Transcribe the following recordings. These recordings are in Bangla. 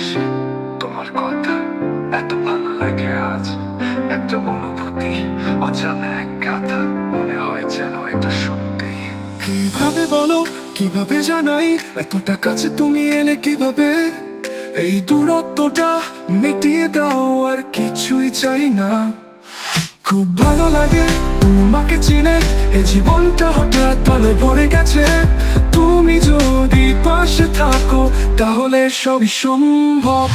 আসে তোমার কথা এত ভালো লাগে আজ। একটা অনুভূতি, অজানা এক কথা মনে হয় যেন এটা সত্যি। কীভাবে বলো, কীভাবে জানাই? এতটা কাছে তুমি এলে কীভাবে? এই দূরত্বটা মিটিয়ে দাও, আর কিছুই চাই না। খুব ভালো লাগে তোমাকে চিনে এই জীবনটা হঠাৎ তলে পড়ে গেছে। তুমি যদি পাশে থাকো, তাহলে সবই সম্ভব।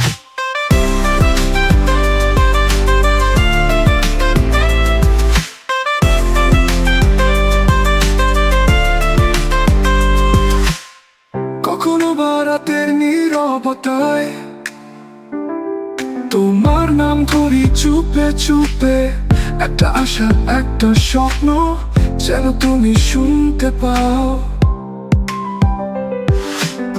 কখনো বা রাতের নীরবতায় তোমার নাম ধরি চুপে চুপে। একটা আশা একটা স্বপ্ন যেন তুমি শুনতে পাও।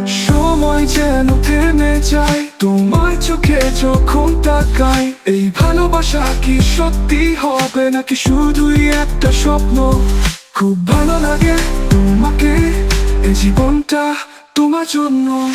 সময় যেন থেমে যায়, তোমার চোখে যখন তাকাই, এই ভালোবাসা কি সত্যি হবে নাকি শুধুই একটা স্বপ্ন? খুব ভালো লাগে তোমাকে, এই জীবনটা তোমার জন্য।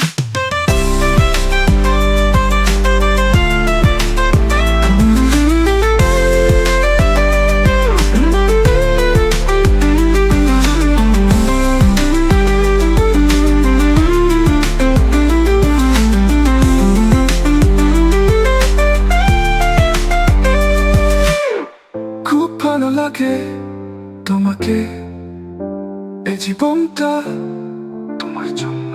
ভালো লাগে তোমাকে। এই জীবনটা তোমার জন্য।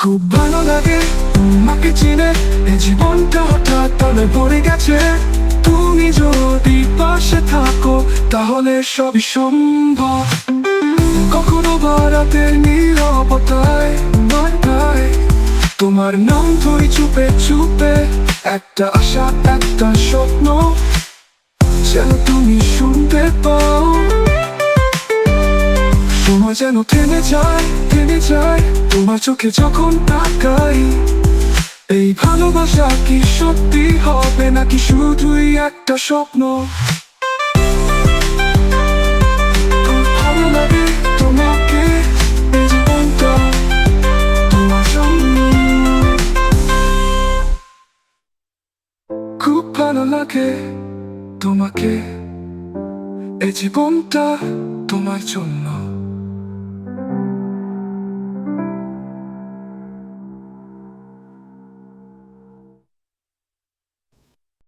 খুব ভালো লাগে তোমাকে চিনে, এই জীবনটা হঠাৎ তলে পড়ে গেছে। তুমি তাহলে সবই সম্ভব। কখনো বা নয় তোমার নাম ধরি চুপে চুপে, একটা আশা, একটা স্বপ্ন। যেন তুমি শুনতে পাও। তোমার যেন থেমে যায় থেমে যায়, তোমার চোখে যখন তাকাই। এই ভালোবাসা কি সত্যি হবে নাকি শুধুই একটা স্বপ্ন? লাগে তোমাকে। এই জীবনটা তোমার জন্য।